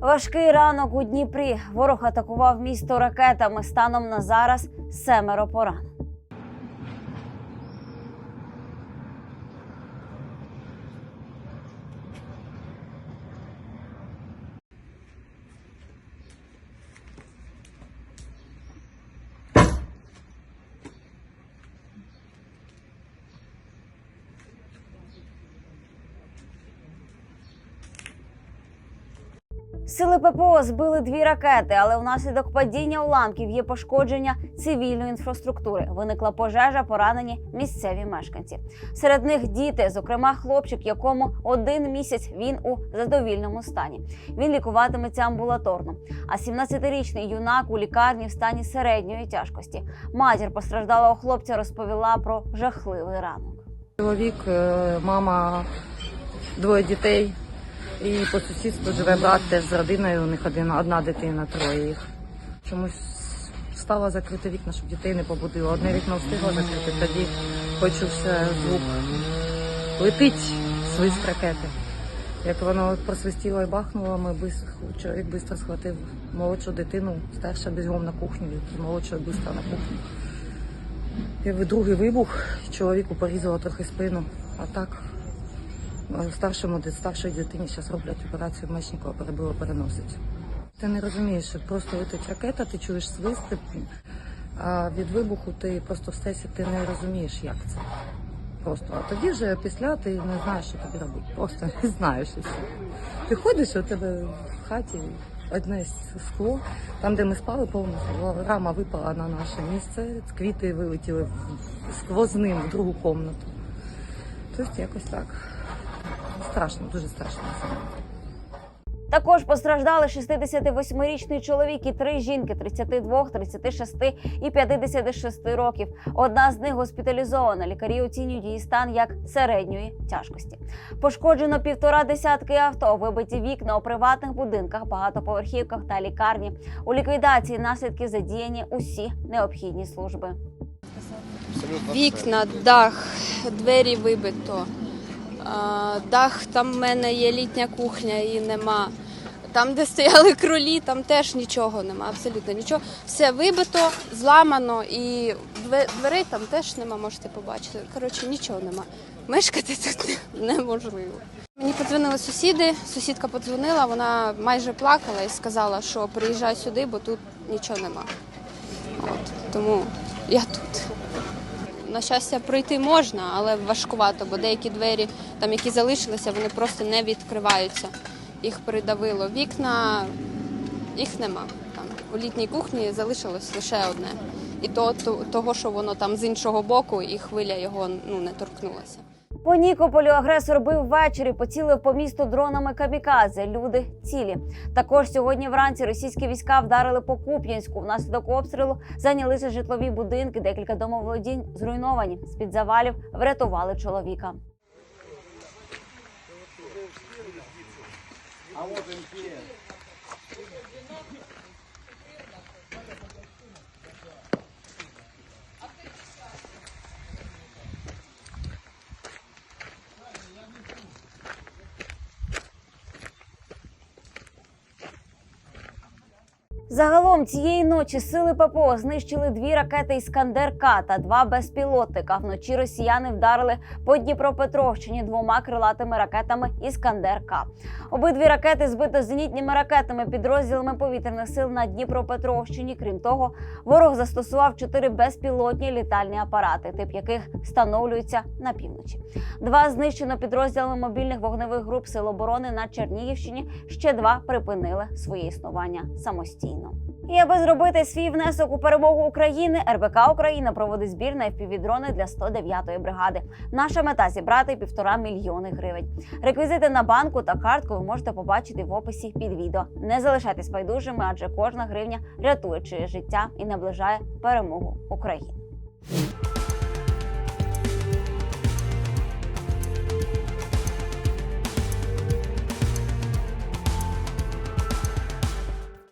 Важкий ранок у Дніпрі. Ворог атакував місто ракетами. Станом на зараз семеро поранених. Сили ППО збили дві ракети, але внаслідок падіння уламків є пошкодження цивільної інфраструктури. Виникла пожежа, поранені місцеві мешканці. Серед них діти, зокрема хлопчик, якому один місяць він у задовільному стані. Він лікуватиметься амбулаторно. А 17-річний юнак у лікарні в стані середньої тяжкості. Матір постраждалого хлопця розповіла про жахливий ранок. Чоловік, е, мама, двоє дітей. І по сусідству живе брат теж з родиною, у них один, одна дитина, троє їх. Чомусь стала закрити вікна, щоб дітей не побудило. Одне вікно встигла закрити, тоді почувся звук. Летить свист ракети. Як воно просвистіло і бахнуло, ми чоловік швидко схватив молодшу дитину, старша бігом на кухню, і молодшою швидко на кухню. І другий вибух, чоловіку порізало трохи спину, а так старшому ди- старшій дитині зараз роблять операцію Мечникова, перебило переносить. Ти не розумієш, що просто летить ракета, ти чуєш свист, а від вибуху ти просто в стресі ти не розумієш, як це. Просто. А тоді вже після ти не знаєш, що тобі робити. Просто не знаєш. і все. Ти ходиш, у тебе в хаті одне скло, там, де ми спали, повністю рама випала на наше місце, квіти вилетіли сквозним в другу кімнату. Тобто якось так. Страшно, дуже страшно. Також постраждали 68-річний чоловік і три жінки 32, 36 і 56 років. Одна з них госпіталізована. Лікарі оцінюють її стан як середньої тяжкості. Пошкоджено півтора десятки авто, вибиті вікна у приватних будинках, багатоповерхівках та лікарні. У ліквідації наслідків задіяні усі необхідні служби. Вікна, дах, двері вибито. Дах, там в мене є літня кухня, її нема. Там, де стояли кролі, там теж нічого нема, абсолютно нічого. Все вибито, зламано і дверей там теж нема, можете побачити. Коротше, нічого нема. Мешкати тут неможливо. Мені подзвонили сусіди, сусідка подзвонила, вона майже плакала і сказала, що приїжджай сюди, бо тут нічого нема. От, тому я тут. На щастя, пройти можна, але важкувато, бо деякі двері, там, які залишилися, вони просто не відкриваються. Їх придавило. Вікна, їх нема. Там у літній кухні залишилось лише одне. І то, то того, що воно там з іншого боку, і хвиля його ну, не торкнулася. По Нікополю агресор бив ввечері, поцілив по місту дронами камікадзе. Люди цілі. Також сьогодні вранці російські війська вдарили по Куп'янську. Внаслідок обстрілу зайнялися житлові будинки. Декілька домоволодінь зруйновані. З під завалів врятували чоловіка. Загалом цієї ночі сили ППО знищили дві ракети Іскандер К та два безпілотника. Вночі росіяни вдарили по Дніпропетровщині двома крилатими ракетами Іскандер К. Обидві ракети збито зенітними ракетами підрозділами повітряних сил на Дніпропетровщині. Крім того, ворог застосував чотири безпілотні літальні апарати, тип яких встановлюється на півночі. Два знищено підрозділами мобільних вогневих груп Сил оборони на Чернігівщині. Ще два припинили своє існування самостійно. І аби зробити свій внесок у перемогу України, РБК Україна проводить збір на FPV-дрони для 109-ї бригади. Наша мета зібрати півтора мільйони гривень. Реквізити на банку та картку ви можете побачити в описі під відео. Не залишайтесь байдужими, адже кожна гривня рятує чиє життя і наближає перемогу України.